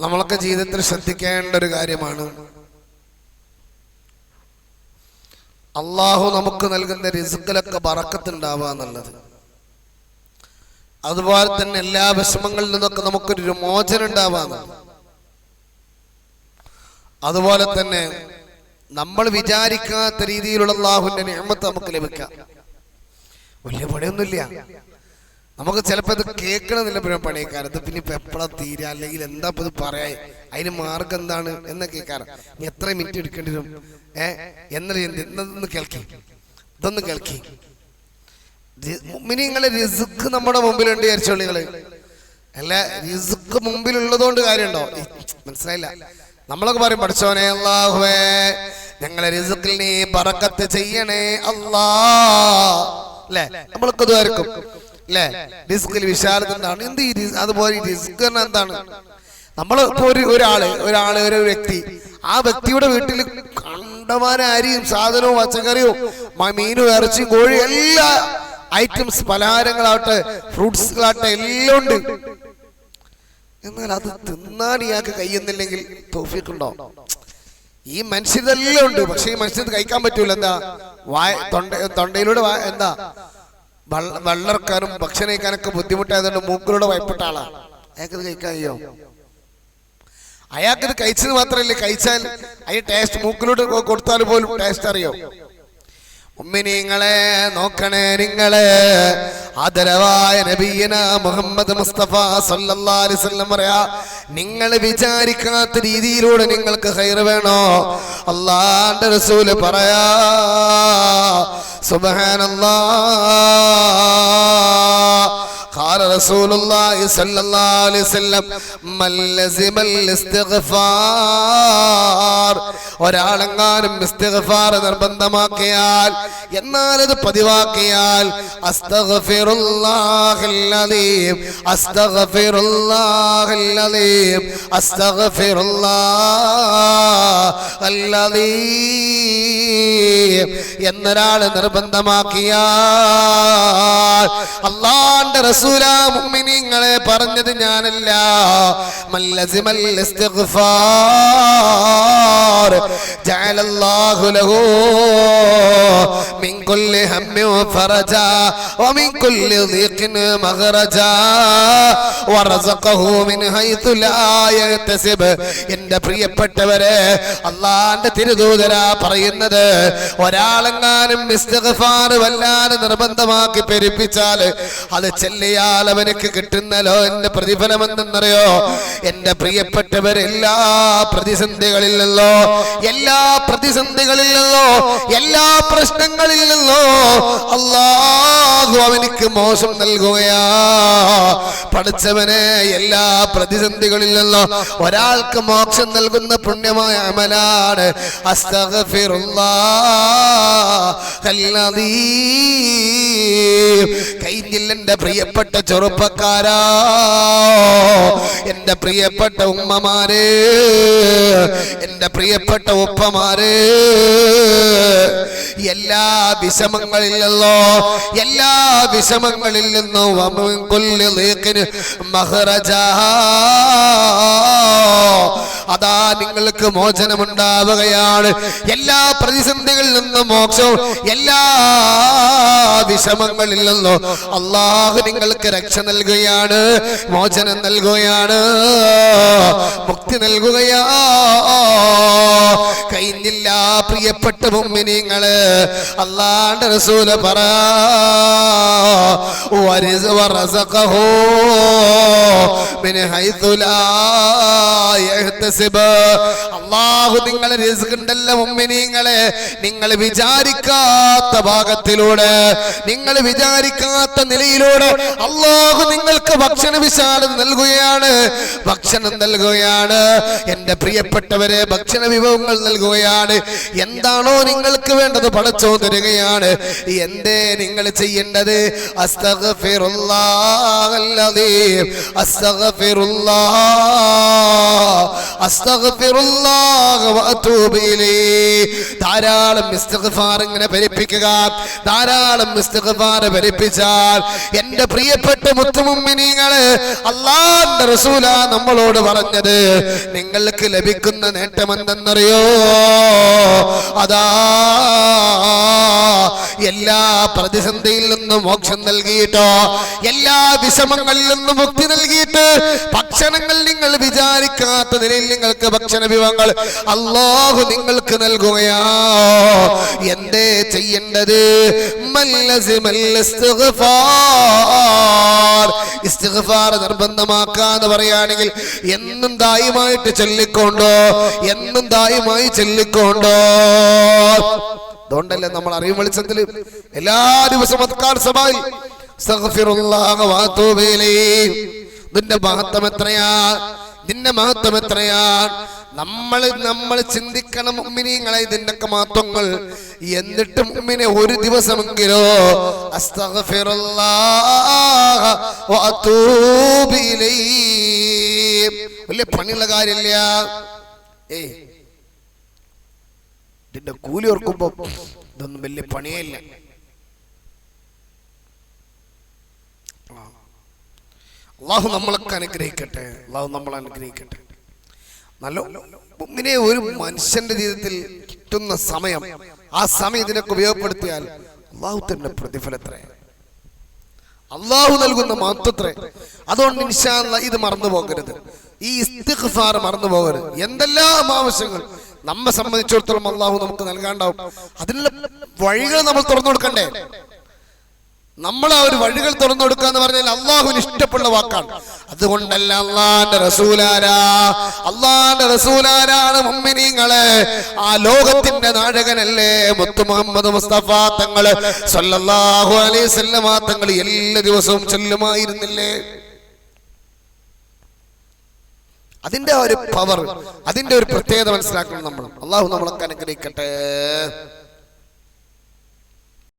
നമ്മളൊക്കെ ജീവിതത്തിൽ ശ്രദ്ധിക്കേണ്ട ഒരു കാര്യമാണ്. അള്ളാഹു നമുക്ക് നൽകുന്ന റിസുക്കിലൊക്കെ ബറക്കത്തുണ്ടാവുക എന്നുള്ളത്. അതുപോലെ തന്നെ എല്ലാ വിഷമങ്ങളിൽ നിന്നൊക്കെ നമുക്കൊരു മോചനം ഉണ്ടാവാന്ന് അതുപോലെ തന്നെ നമ്മൾ വിചാരിക്കാത്ത രീതിയിലുള്ള അള്ളാഹുവിന്റെ നിയമത്ത് നമുക്ക് ലഭിക്കാം. വലിയ പണിയൊന്നുമില്ല. നമുക്ക് ചിലപ്പോ ഇത് കേൾക്കണമെന്നില്ല പിന്നെ പണിയക്കാരൻ ഇത് പിന്നെ ഇപ്പൊ എപ്പോഴാ തീരുക അല്ലെങ്കിൽ എന്താ ഇപ്പൊ ഇത് പറയാ അതിന് മാർഗം എന്താണ് എന്ന് കേൾക്കാറ് നീ എത്ര മിനിറ്റ് എടുക്കേണ്ടി വരും? ഏ? എന്നൊരു ഇതൊന്ന് കേൾക്കി. ഇതൊന്ന് കേൾക്കി. മിനിങ്ങളെ റിസുക്ക് നമ്മുടെ മുമ്പിലുണ്ട് വിചാരിച്ചോളൂ നിങ്ങൾ. അല്ല റിസുക്ക് മുമ്പിലുള്ളതുകൊണ്ട് കാര്യമുണ്ടോ? മനസ്സിലായില്ല. നമ്മളൊക്കെ പറയും പഠിച്ചോനെ അള്ളാഹുവേ ഞങ്ങളെ റിസുക്കിൽ നീ പറക്കത്ത് ചെയ്യണേ അല്ലാ? അല്ലേ നമ്മൾക്ക് ഇതുമായിരിക്കും അല്ലേ റിസ്കിൽ എന്താണ്? എന്ത് അതുപോലെ റിസ്ക് എന്താണ്? നമ്മൾ ഇപ്പോൾ ഒരു ഒരാൾ ഒരാൾ ഒരു വ്യക്തി ആ വ്യക്തിയുടെ വീട്ടിൽ കണ്ടമാന അരിയും സാധനവും പച്ചക്കറിയും മീനും ഇറച്ചിയും കോഴിയും എല്ലാ ഐറ്റംസ് പലഹാരങ്ങളാവട്ടെ ഫ്രൂട്ട്സുകളാവട്ടെ എല്ലാം ഉണ്ട്. എന്നാൽ അത് തിന്നാൻ ഇയാൾക്ക് കഴിയുന്നില്ലെങ്കിൽ തോഫിക്കുണ്ടോ? ഈ മനുഷ്യരെല്ലാം ഉണ്ട്. പക്ഷെ ഈ മനുഷ്യന് കഴിക്കാൻ പറ്റൂല. എന്താ? വായ തൊണ്ട തൊണ്ടയിലൂടെ എന്താ? വള്ള- വെള്ളർക്കാനും ഭക്ഷണം കഴിക്കാനൊക്കെ ബുദ്ധിമുട്ടായതുകൊണ്ട് മൂക്കിലൂടെ ഭയപ്പെട്ട ആളാണ് അയാൾക്കത് കഴിക്കാൻ കഴിയോ? അയാൾക്കത് കഴിച്ചത് മാത്രമല്ല കഴിച്ചാൽ അതിന് ടേസ്റ്റ് മൂക്കിലൂടെ കൊടുത്താൽ പോലും ടേസ്റ്റ് അറിയോ? ഉമ്മിനിങ്ങളെ നോക്കണേ നിങ്ങളെ. ആദരവായ നബീന മുഹമ്മദ് മുസ്തഫ സല്ലല്ലാഹി വസല്ലം പറയാ നിങ്ങൾ വിചാരിക്കാത്ത രീതിയിലൂടെ നിങ്ങൾക്ക് ഹൈർ വേണോ? അള്ളാന്റെ റസൂൽ പറയാ സുബ്ഹാനല്ലാഹ് قال رسول الله صلى الله عليه وسلم من لزم الاستغفار ഒരാളെങ്ങാനും ഇസ്തിഗ്ഫാർ നിർബന്ധമാക്കിയാൽ എന്നാൽ അത് പതിവാക്കിയാൽ അസ്തഗ്ഫിറുല്ലാഹൽ അലീം അസ്തഗ്ഫിറുല്ലാഹൽ അലീം അസ്തഗ്ഫിറുല്ലാഹൽ അലീം എന്നൊരാൾ നിർബന്ധമാക്കിയാൽ അള്ളാന്റെ റസൂല മുഅ്മിനീങ്ങളെ പറഞ്ഞത് ഞാനല്ല. മല്ലസിമൽ ഇസ്തിഗ്ഫാർ. ജഅലല്ലാഹു ലഹു മിൻ കുല്ലി ഹമ്മി ഫറജാ വമിൻ കുല്ലി ളീഖിൻ മഖറജാ. വറസഖഹു മിൻ ഹൈതു ലാ യഹ്തസിബ്. എന്റെ പ്രിയപ്പെട്ടവരെ അള്ളാന്റെ തിരുദൂതരാ പറയുന്നത് ഒരാളെങ്ങാനും വല്ലാതെ നിർബന്ധമാക്കി പെരുപ്പിച്ചാൽ അത് ചെല്ലിയാൽ അവനക്ക് കിട്ടുന്നല്ലോ. എന്റെ പ്രതിഫലം എന്തെന്നറിയോ? എന്റെ പ്രിയപ്പെട്ടവർ എല്ലാ പ്രതിസന്ധികളിൽ നിന്നോ എല്ലാ പ്രതിസന്ധികളിൽ നിന്നോ എല്ലാ പ്രശ്നങ്ങളിൽ നിന്നോ അള്ളാഹു അവനക്ക് മോശം നൽകുകയാ. പഠിച്ചവനെ എല്ലാ പ്രതിസന്ധികളിൽ നിന്നോ ഒരാൾക്ക് മോക്ഷം നൽകുന്ന പുണ്യമായ അമലാണ്. الذي കഴിഞ്ഞില്ല എന്റെ പ്രിയപ്പെട്ട ചെറുപ്പക്കാരാ. എന്റെ പ്രിയപ്പെട്ട ഉമ്മമാര് എന്റെ പ്രിയപ്പെട്ട ഉപ്പമാര്. എല്ലാ വിഷമങ്ങളിൽ നിന്നോ എല്ലാ വിഷമങ്ങളിൽ നിന്നും മഖ്റജാ. അതാ നിങ്ങൾക്ക് മോചനമുണ്ടാവുകയാണ്. എല്ലാ പ്രതിസന്ധികളിൽ നിന്നും മോക്ഷവും എല്ലാ വിഷമങ്ങളിൽ നിന്നോ അള്ളാഹു നിങ്ങൾക്ക് രക്ഷ നൽകുകയാണ് മോചനം നൽകുകയാണ് മുക്തി നൽകുകയാ കഴിഞ്ഞില്ല പ്രിയപ്പെട്ട മുമ്മിനിങ്ങൾ. അല്ലാണ്ട് റസൂൽ പറ അള്ളാഹു നിങ്ങളെ റിസ്ക് ഉണ്ടല്ലോ മുമ്മിനിങ്ങളെ. നിങ്ങൾ വിചാരിക്കാത്ത ഭാഗത്തിലൂടെ നിങ്ങൾ വിചാരിക്കാത്ത നിലയിലൂടെ അള്ളാഹു നിങ്ങൾക്ക് ഭക്ഷണ വിശാലം നൽകുകയാണ്. ഭക്ഷണം നൽകുകയാണ്. എന്റെ പ്രിയപ്പെട്ടവരെ ഭക്ഷണ വിഭവങ്ങൾ നൽകുകയാണ്. എന്താണോ നിങ്ങൾക്ക് വേണ്ടത് പടച്ചോ തരികയാണ്. എന്തേ നിങ്ങൾ ചെയ്യേണ്ടത്? ധാരാളം ഇങ്ങനെ ഭരിപ്പിക്കുക ധാരാളം ഭരിപ്പിച്ചാൽ എന്റെ പ്രിയപ്പെട്ട മുത്തുമുമ്മിനീങ്ങൾ അള്ളാന്റെ റസൂല നമ്മളോട് പറഞ്ഞത് നിങ്ങൾക്ക് ലഭിക്കുന്ന നേട്ടം എന്തെന്നറിയോ അതാ എല്ലാ പ്രതിസന്ധിയിൽ നിന്നും മോക്ഷം നൽകിയിട്ടോ? എല്ലാ വിഷമങ്ങളിൽ നിന്നും മുക്തി നൽകിയിട്ട് ഭക്ഷണങ്ങൾ നിങ്ങൾ വിചാരിക്കാത്ത നിലയിൽ നിങ്ങൾക്ക് ഭക്ഷണ വിഭവങ്ങൾ അള്ളാഹു നിങ്ങൾക്ക് നൽകുകയാ. എന്തേ ചെയ്യേണ്ടത്? മല്ലസ് ഇസ്തിഗ്ഫാർ. ഇസ്തിഗ്ഫാർ നിർബന്ധമാക്കാന്ന് പറയുകയാണെങ്കിൽ എന്നും ദായുമായിട്ട് ചൊല്ലിക്കൊണ്ടോ? എന്നും ദായുമായി ചൊല്ലിക്കൊണ്ടോ? അതുകൊണ്ടല്ലേ നമ്മൾ അറിവ് വെളിച്ചത്തിൽ എല്ലാ ദിവസവും അത്കാർ സഭയിൽ. ഇതിന്റെ മഹത്വം എത്രയാ? നിന്റെ മഹത്വം എത്രയാ? നമ്മൾ നമ്മൾ ചിന്തിക്കണം മുമ്മിനിങ്ങളെ ഇതിന്റെയൊക്കെ മാത്രങ്ങൾ എന്നിട്ട് മുമ്മിനെ ഒരു ദിവസമെങ്കിലോ. വലിയ പണിയുള്ള കാര്യമില്ല. ഏയ് ഇതിന്റെ കൂലി ഓർക്കുമ്പോ ഇതൊന്നും വലിയ പണിയല്ല. അള്ളാഹു നമ്മളൊക്കെ അനുഗ്രഹിക്കട്ടെ. അള്ളാഹു നമ്മളെ അനുഗ്രഹിക്കട്ടെ. നല്ല ഇങ്ങനെ ഒരു മനുഷ്യന്റെ ജീവിതത്തിൽ കിട്ടുന്ന സമയം ആ സമയം ഇതിനൊക്കെ ഉപയോഗപ്പെടുത്തിയാൽ അള്ളാഹു തന്നെ പ്രതിഫലത്രേ അള്ളാഹു നൽകുന്ന മാത്രത്രേ അതുകൊണ്ട് ഇത് മറന്നു പോകരുത്. ഈ ഇസ്തിഗ്ഫാർ മറന്നു പോകരുത്. എന്തെല്ലാം ആവശ്യങ്ങൾ നമ്മെ സംബന്ധിച്ചിടത്തോളം അള്ളാഹു നമുക്ക് നൽകാണ്ടാവും. അതിനുള്ള വഴികൾ നമ്മൾ തുറന്നു കൊടുക്കണ്ടേ? നമ്മൾ ആ ഒരു വഴികൾ തുറന്നു കൊടുക്കുക എന്ന് പറഞ്ഞാൽ അള്ളാഹുവിന് ഇഷ്ടപ്പെട്ട വാക്കാണ്. അതുകൊണ്ടല്ല അള്ളാന്റെ റസൂലാരാ അള്ളാന്റെ റസൂലാരാണ് മുമ്മിനീങ്ങൾ. ആ ലോകത്തിന്റെ നാടകനല്ലേ മുത്തു മുഹമ്മദ് മുസ്തഫ തങ്ങൾ. സല്ലല്ലാഹു അലൈഹി തങ്ങൾ എല്ലാ ദിവസവും ചൊല്ലുമായിരുന്നില്ലേ? അതിന്റെ ഒരു പവർ അതിന്റെ ഒരു പ്രത്യേകത മനസ്സിലാക്കണം നമ്മൾ. അള്ളാഹു നമ്മളൊക്കെ അനുഗ്രഹിക്കട്ടെ.